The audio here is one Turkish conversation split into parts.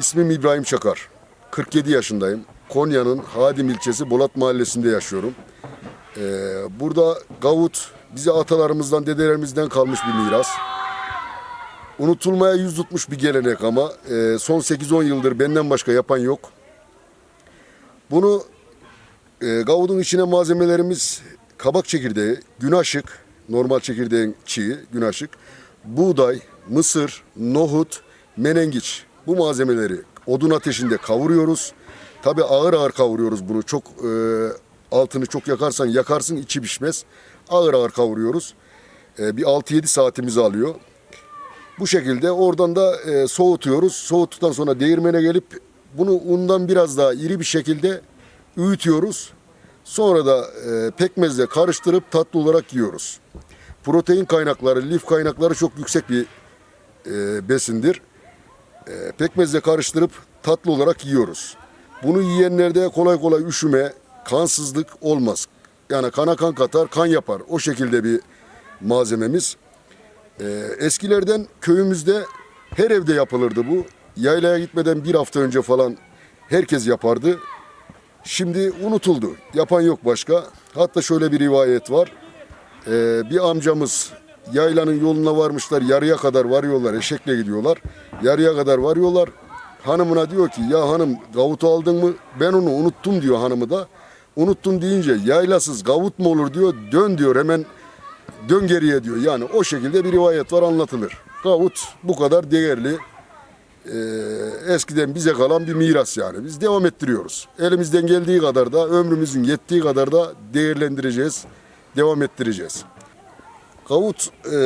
İsmim İbrahim Çakar. 47 yaşındayım. Konya'nın Hadim ilçesi Bolat mahallesinde yaşıyorum. Ee, burada gavut bize atalarımızdan, dedelerimizden kalmış bir miras. Unutulmaya yüz tutmuş bir gelenek ama e, son 8-10 yıldır benden başka yapan yok. Bunu e, gavudun içine malzemelerimiz kabak çekirdeği, günaşık, normal çekirdeğin çiği, günaşık, buğday, mısır, nohut, menengiç. Bu malzemeleri odun ateşinde kavuruyoruz. Tabi ağır ağır kavuruyoruz bunu. Çok e, altını çok yakarsan yakarsın içi pişmez. Ağır ağır kavuruyoruz. E, bir 6-7 saatimizi alıyor. Bu şekilde oradan da e, soğutuyoruz. Soğuttuktan sonra değirmene gelip bunu undan biraz daha iri bir şekilde öğütüyoruz. Sonra da e, pekmezle karıştırıp tatlı olarak yiyoruz. Protein kaynakları, lif kaynakları çok yüksek bir e, besindir. E, pekmezle karıştırıp tatlı olarak yiyoruz. Bunu yiyenlerde kolay kolay üşüme, kansızlık olmaz. Yani kana kan katar, kan yapar. O şekilde bir malzememiz. Ee, eskilerden köyümüzde her evde yapılırdı bu. Yaylaya gitmeden bir hafta önce falan herkes yapardı. Şimdi unutuldu. Yapan yok başka. Hatta şöyle bir rivayet var. Ee, bir amcamız yaylanın yoluna varmışlar. Yarıya kadar varıyorlar. Eşekle gidiyorlar. Yarıya kadar varıyorlar. Hanımına diyor ki ya hanım gavutu aldın mı? Ben onu unuttum diyor hanımı da. Unuttum deyince yaylasız gavut mu olur diyor. Dön diyor hemen dön geriye diyor. Yani o şekilde bir rivayet var anlatılır. Gavut bu kadar değerli. Ee, eskiden bize kalan bir miras yani. Biz devam ettiriyoruz. Elimizden geldiği kadar da ömrümüzün yettiği kadar da değerlendireceğiz. Devam ettireceğiz. Kavut e,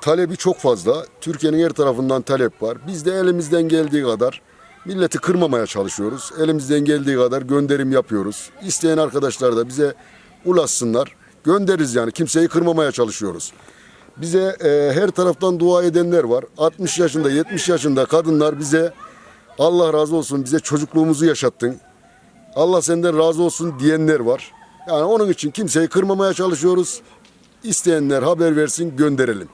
talebi çok fazla. Türkiye'nin her tarafından talep var. Biz de elimizden geldiği kadar milleti kırmamaya çalışıyoruz. Elimizden geldiği kadar gönderim yapıyoruz. İsteyen arkadaşlar da bize ulaşsınlar. Göndeririz yani kimseyi kırmamaya çalışıyoruz. Bize e, her taraftan dua edenler var. 60 yaşında 70 yaşında kadınlar bize Allah razı olsun bize çocukluğumuzu yaşattın. Allah senden razı olsun diyenler var. Yani onun için kimseyi kırmamaya çalışıyoruz. İsteyenler haber versin gönderelim.